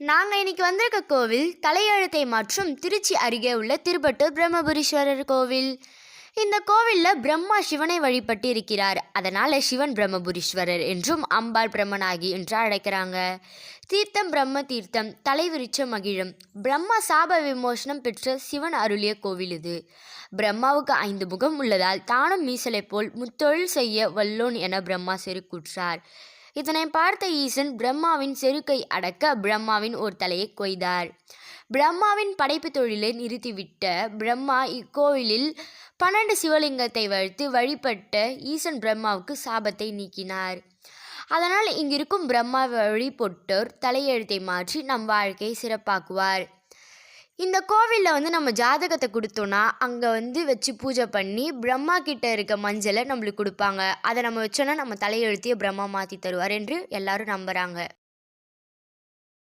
நாங்கள் இன்னைக்கு வந்திருக்க கோவில் தலையெழுத்தை மற்றும் திருச்சி அருகே உள்ள திருப்பட்டூர் பிரம்மபுரீஸ்வரர் கோவில். இந்த கோவிலில் பிரம்மா சிவனை வழிபட்டு இருக்கிறார் அதனால் சிவன் பிரம்மபுரீஸ்வரர் என்றும் அம்பாள் பிரம்மனாகி என்று அழைக்கிறாங்க. தீர்த்தம் பிரம்ம தீர்த்தம் தலைவிரிச்ச மகிழம். பிரம்மா சாப விமோசனம் பெற்ற சிவன் அருளிய கோவில் இது. பிரம்மாவுக்கு ஐந்து முகம் உள்ளதால் தானும் மீசலை போல் முத்தொழில் செய்ய வல்லோன் என பிரம்மா செருக்குற்றார் இதனை பார்த்த ஈசன் பிரம்மாவின் செருக்கை அடக்க பிரம்மாவின் ஒரு தலையை கொய்தார். பிரம்மாவின் படைப்பு தொழிலை நிறுத்திவிட்ட பிரம்மா இக்கோவிலில் பன்னெண்டு சிவலிங்கத்தை வைத்து வழிபட்ட ஈசன் பிரம்மாவுக்கு சாபத்தை நீக்கினார். அதனால் இங்கிருக்கும் பிரம்மா வழிபட்டோர் தலையெழுத்தை மாற்றி நம் வாழ்க்கையை சிறப்பாக்குவார். இந்த கோவிலில் வந்து நம்ம ஜாதகத்தை கொடுத்தோன்னா அங்கே வந்து வச்சு பூஜை பண்ணி பிரம்மா கிட்ட இருக்க மஞ்சளை நம்மளுக்கு கொடுப்பாங்க. அதை நம்ம வச்சோன்னா நம்ம தலையெழுத்தையே பிரம்மா மாற்றி தருவார் என்று எல்லாரும் நம்புகிறாங்க